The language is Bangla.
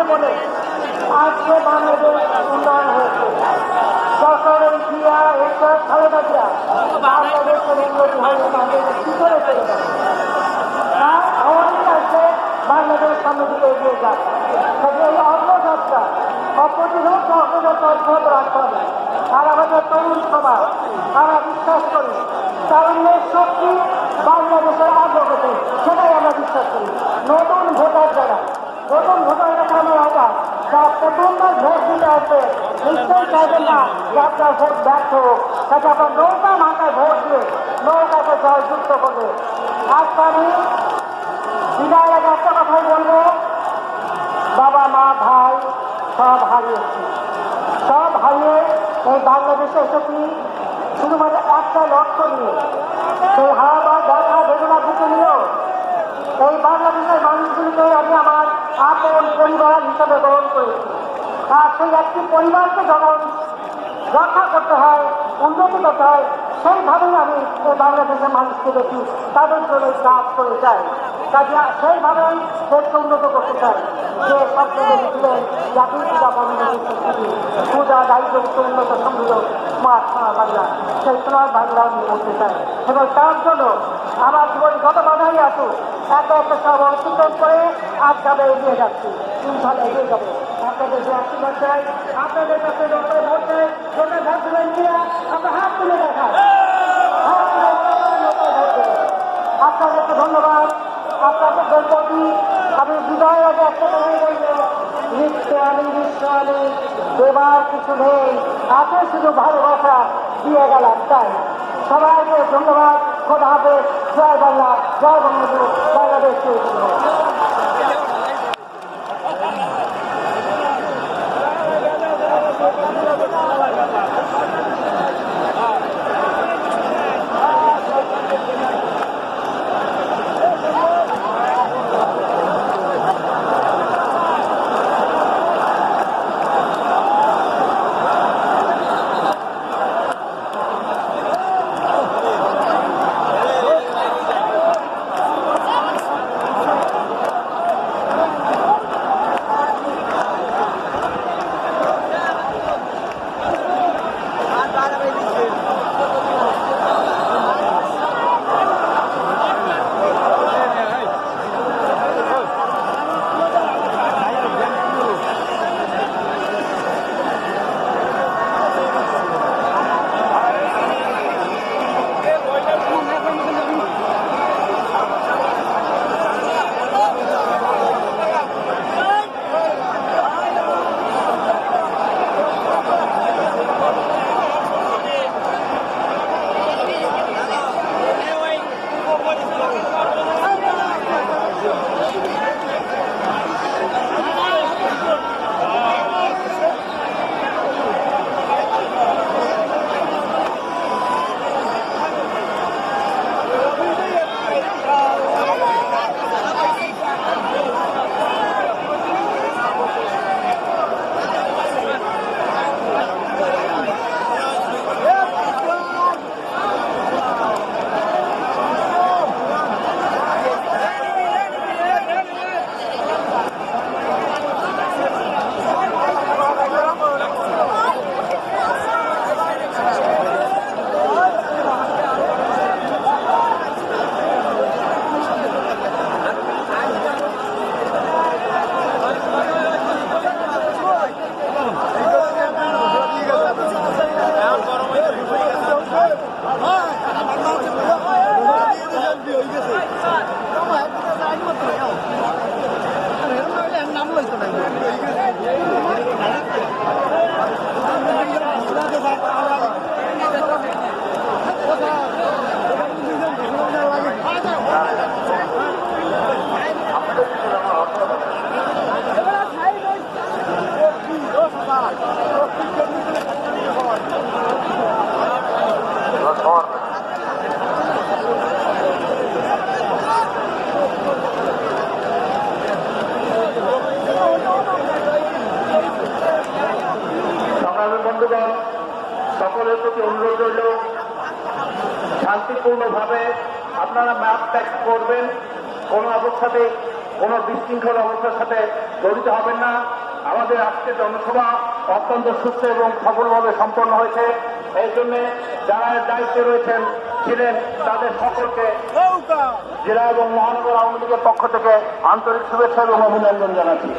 আছে বলে আজকে বাংলাদেশ উন্নয়ন হয়েছে। সরকারের ক্রিয়া একটা খালেদা জিয়া বাংলাদেশের উন্নতি হয়নি বাংলাদেশ কি করে বাংলাদেশ সামনে দিকে এগিয়ে তবে এই অগ্রযাত্রা, অপ্রতিরোধ অগ্রযাত্রা অব্যাহত রাখতে হবে আর আমাদের তরুণ সমাজ, তারা বিশ্বাস করি তারুণ্যের শক্তি বাংলাদেশের অগ্রগতি সেটাই আমরা বিশ্বাস করি। নতুন ভোটার যারা নতুন ভোটার কাছে আমার আহ্বান যারা প্রথমবার ভোট দিতে আসবে নিশ্চয়ই চাইবেন না। যে আপনার ভোট ব্যর্থ হোক। কাজে আপনার নৌকা মাথায় ভোট দিয়ে নৌকাকে জয়যুক্ত করবে। আজকে আমি বিদায়ের আগে একটা কথাই বলব। বাবা, মা, ভাই, সব হারিয়েছি সব হারিয়ে এই বাংলাদেশে এসেছি শুধুমাত্র একটা লক্ষ্য নিয়ে। সেই হাওয়া দেখা বেদনা বুকে নিয়েও এই বাংলাদেশের মানুষগুলিকে আমি আমার আপন গ্রহণ করেছি। আর সেই একটি পরিবারকে যখন রক্ষা করতে হয়, উন্নতি করতে হয়, সেইভাবেই আমি এই বাংলাদেশের মানুষকে দেখি, তাদের জন্য কাজ করে চাই কাজে সেইভাবেই দেশকে উন্নত করতে চাই। যে সবচেয়ে ছিলেন জাতির পূজা বন্ধু পূজা দায়িত্ব উন্নত সমৃদ্ধ সোনার বাংলা। সেই সোনার বাংলা আমি বলতে চাই। এবং তার জন্য আমার জীবন যত বাধাই আসুক একে সব অতিক্রম করে আজ যাবে এগিয়ে যাচ্ছি। ইনশাল্লাহ এগিয়ে যাব। আপনাদের যে আশীর্বাদ চাই আপনাদের চাই যত ভোট দেবেন কিনা আমরা হাত তুলে দেখাই। আপনাদেরকে ধন্যবাদ। আপনাদের প্রতি আমি বিদায় আগে একটা কথা বলব নিত্য আমি নিশ্চ আমি দেবার কিছু নেই। আছে শুধু ভালোবাসা দিয়ে গেলাম, তাই সবাইকে ধন্যবাদ। খোদা হাফেজ। জয় বাংলা জয় বঙ্গবন্ধু বাংলাদেশ 这么多要 বন্ধুগণ সকলের প্রতি অনুরোধ রইল শান্তিপূর্ণভাবে আপনারা ম্যাপ ত্যাগ করবেন কোনো অবস্থাতেই কোনো বিশৃঙ্খল অবস্থার সাথে জড়িত হবেন না। আমাদের আজকের জনসভা অত্যন্ত সুস্থ এবং সফলভাবে সম্পন্ন হয়েছে। এই জন্য যারা দায়িত্বে রয়েছেন ছিলেন তাদের সকলকে জেলা এবং মহানগর আওয়ামী লীগের পক্ষ থেকে আন্তরিক শুভেচ্ছা এবং অভিনন্দন জানাচ্ছি।